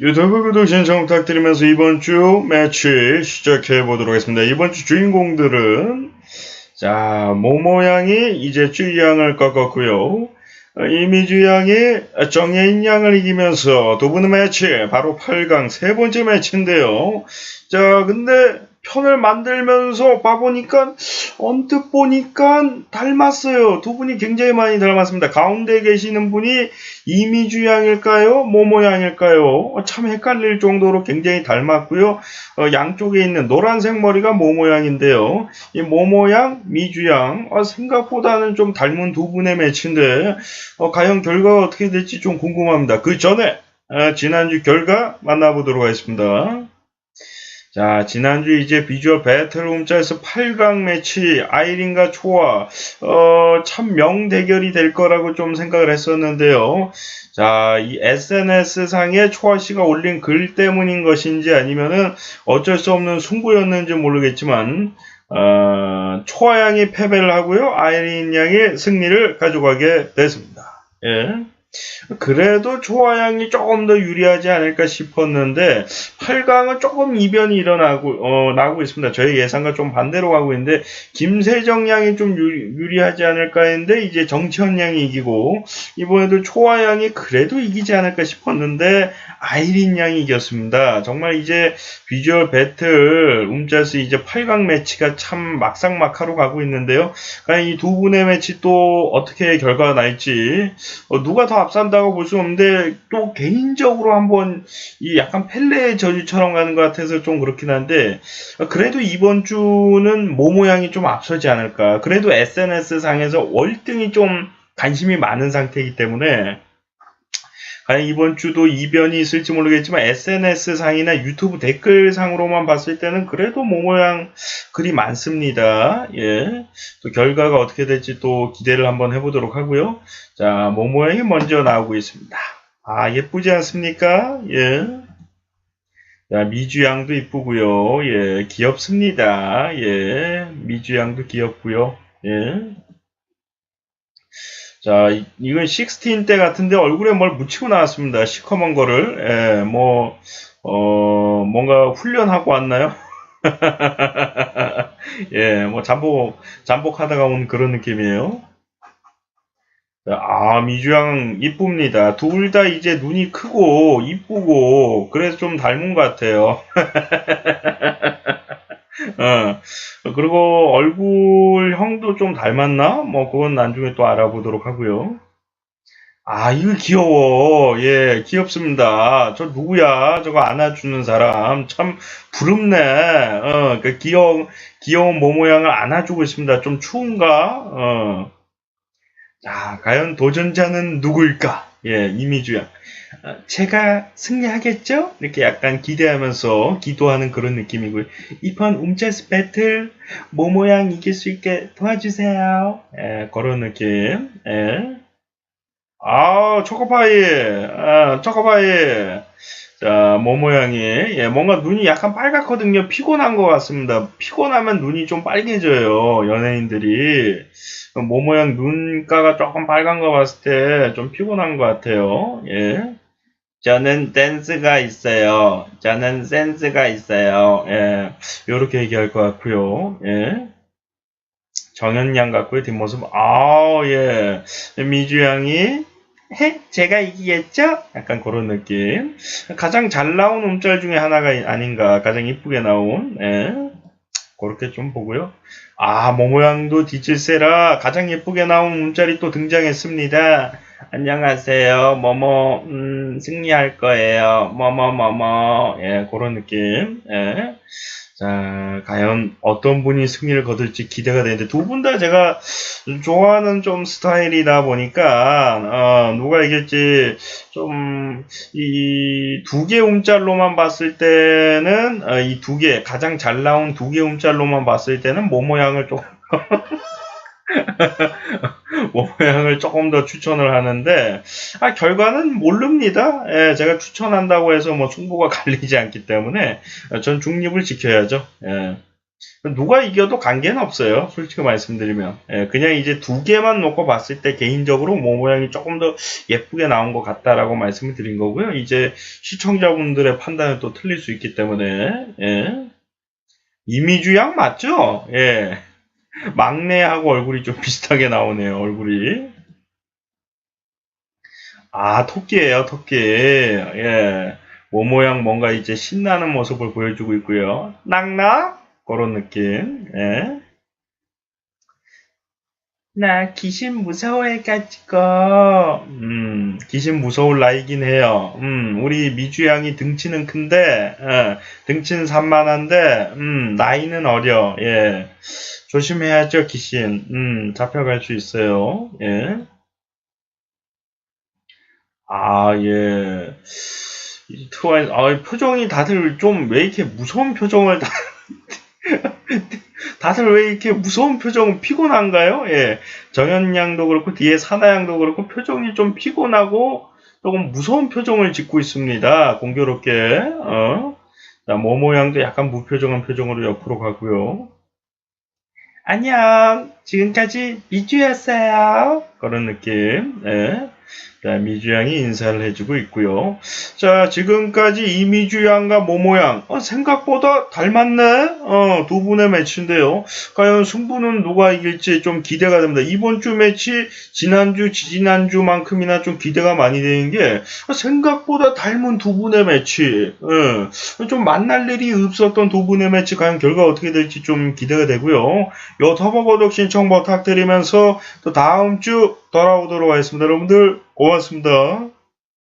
유튜브 구독 신청 부탁드리면서 이번 주 매치 시작해 보도록 하겠습니다. 이번 주 주인공들은 자 모모양이 이제 쭈양을 꺾었고요. 어, 이미주 양이 정예인 양을 이기면서 두 분의 매치 바로 8강 세 번째 매치인데요. 자 근데 편을 만들면서 봐보니까 언뜻 보니까 닮았어요. 두 분이 굉장히 많이 닮았습니다. 가운데 계시는 분이 이미주 양일까요? 모모 양일까요? 어, 참 헷갈릴 정도로 굉장히 닮았고요. 어, 양쪽에 있는 노란색 머리가 모모 양인데요. 이 모모 양, 미주 양 어, 생각보다는 좀 닮은 두 분의 매치인데 어, 과연 결과가 어떻게 될지 좀 궁금합니다. 그 전에 어, 지난주 결과 만나보도록 하겠습니다. 자, 지난주 이제 비주얼 배틀 홈자에서 8강 매치 아이린과 초아 어, 참 명대결이 될 거라고 좀 생각을 했었는데요. 자, 이 SNS 상에 초아 씨가 올린 글 때문인 것인지 아니면은 어쩔 수 없는 승부였는지 모르겠지만 어, 초아 양이 패배를 하고요. 아이린 양이 승리를 가져가게 됐습니다. 예. 그래도 초아양이 조금 더 유리하지 않을까 싶었는데 8강은 조금 이변이 일어나고 어, 나고 있습니다. 저희 예상과 좀 반대로 가고 있는데 김세정 양이 좀 유리, 하지 않을까 했는데 이제 정치현 양이 이기고 이번에도 초아양이 그래도 이기지 않을까 싶었는데 아이린 양이 이겼습니다. 정말 이제 비주얼 배틀 움짜스 이제 8강 매치가 참 막상막하로 가고 있는데요. 이 두 분의 매치 또 어떻게 결과가 날지 어, 누가 더 앞선다고 볼 수 없는데 또 개인적으로 한번 이 약간 펠레의 저주처럼 가는 것 같아서 좀 그렇긴 한데 그래도 이번 주는 모 모양이 좀 앞서지 않을까. 그래도 SNS 상에서 월등히 좀 관심이 많은 상태이기 때문에 과연 이번 주도 이변이 있을지 모르겠지만 SNS 상이나 유튜브 댓글 상으로만 봤을 때는 그래도 모모양 글이 많습니다. 예. 또 결과가 어떻게 될지 또 기대를 한번 해보도록 하고요. 자, 모모양이 먼저 나오고 있습니다. 아, 예쁘지 않습니까? 예. 자, 미주양도 이쁘고요. 예, 귀엽습니다. 예, 미주양도 귀엽고요. 예. 자, 이건 16 때 같은데 얼굴에 뭘 묻히고 나왔습니다. 시커먼 거를. 예, 뭐, 어, 뭔가 훈련하고 왔나요? 예, 뭐 잠복, 잠복 하다가 온 그런 느낌이에요. 아, 미주양 이쁩니다. 둘 다 이제 눈이 크고 이쁘고 그래서 좀 닮은 것 같아요. 어, 그리고 얼굴형도 좀 닮았나? 뭐, 그건 나중에 또 알아보도록 하고요. 아, 이거 귀여워. 예, 귀엽습니다. 저 누구야? 저거 안아주는 사람. 참 부럽네. 어, 그 귀여운, 귀여운 모 모양을 안아주고 있습니다. 좀 추운가? 어. 자, 과연 도전자는 누구일까? 예, 이미주야. 어, 제가 승리하겠죠? 이렇게 약간 기대하면서 기도하는 그런 느낌이고요. 이번 움체스 배틀 모모양 이길 수 있게 도와주세요. 예, 그런 느낌. 예. 아, 초코파이. 아, 초코파이. 자, 모모양이. 예, 뭔가 눈이 약간 빨갛거든요. 피곤한 것 같습니다. 피곤하면 눈이 좀 빨개져요. 연예인들이. 모모양 눈가가 조금 빨간 거 봤을 때 좀 피곤한 것 같아요. 예. 저는 댄스가 있어요. 저는 센스가 있어요. 예. 요렇게 얘기할 것 같고요. 예. 정현양 같고요. 뒷모습. 아, 예. 미주 양이 해? 제가 이기겠죠? 약간 그런 느낌. 가장 잘 나온 움짤 중에 하나가 아닌가. 가장 이쁘게 나온. 예. 그렇게 좀 보고요. 아, 모모양도 디질세라 가장 예쁘게 나온 움짤이 또 등장했습니다. 안녕하세요. 뭐뭐 음, 승리할 거예요. 뭐뭐뭐뭐 예 그런 느낌. 예. 자 과연 어떤 분이 승리를 거둘지 기대가 되는데 두 분 다 제가 좋아하는 좀 스타일이다 보니까 어, 누가 이길지 좀 이 두 개 움짤로만 봤을 때는 어, 이두 개 가장 잘 나온 두 개 움짤로만 봤을 때는 모 모양을 좀 모양을 조금 더 추천을 하는데 아, 결과는 모릅니다. 예, 제가 추천한다고 해서 뭐 승부가 갈리지 않기 때문에 전 중립을 지켜야죠. 예. 누가 이겨도 관계는 없어요. 솔직히 말씀드리면. 예, 그냥 이제 두 개만 놓고 봤을 때 개인적으로 모 모양이 조금 더 예쁘게 나온 것 같다라고 말씀을 드린 거고요. 이제 시청자분들의 판단은 또 틀릴 수 있기 때문에, 예. 이미주 양 맞죠? 예. 막내하고 얼굴이 좀 비슷하게 나오네요, 얼굴이. 아, 토끼예요, 토끼. 예. 모 모양 뭔가 이제 신나는 모습을 보여주고 있고요. 낙낙? 그런 느낌. 예. 나 귀신 무서워해가지고, 음, 귀신 무서울 나이긴 해요. 음, 우리 미주 양이 등치는 큰데, 예, 등치는 산만한데, 음, 나이는 어려, 예. 조심해야죠, 귀신. 음, 잡혀갈 수 있어요. 예. 아, 예. 이 트와이, 아, 표정이 다들 좀 왜 이렇게 무서운 표정을 다, 다들 왜 이렇게 무서운 표정은 피곤한가요? 예. 정현 양도 그렇고, 뒤에 사나 양도 그렇고, 표정이 좀 피곤하고, 조금 무서운 표정을 짓고 있습니다. 공교롭게, 어. 자, 모모 양도 약간 무표정한 표정으로 옆으로 가고요. 안녕. 지금까지 미주였어요. 그런 느낌. 예. 자, 미주 양이 인사를 해주고 있고요. 자, 지금까지 이미주 양과 모모 양. 어, 생각보다 닮았네? 어, 두 분의 매치인데요. 과연 승부는 누가 이길지 좀 기대가 됩니다. 이번 주 매치, 지난주, 지지난주만큼이나 좀 기대가 많이 되는 게, 생각보다 닮은 두 분의 매치. 예. 좀 만날 일이 없었던 두 분의 매치, 과연 결과 어떻게 될지 좀 기대가 되고요. 유튜브 구독 신청 부탁드리면서 또 다음 주 돌아오도록 하겠습니다. 여러분들 고맙습니다.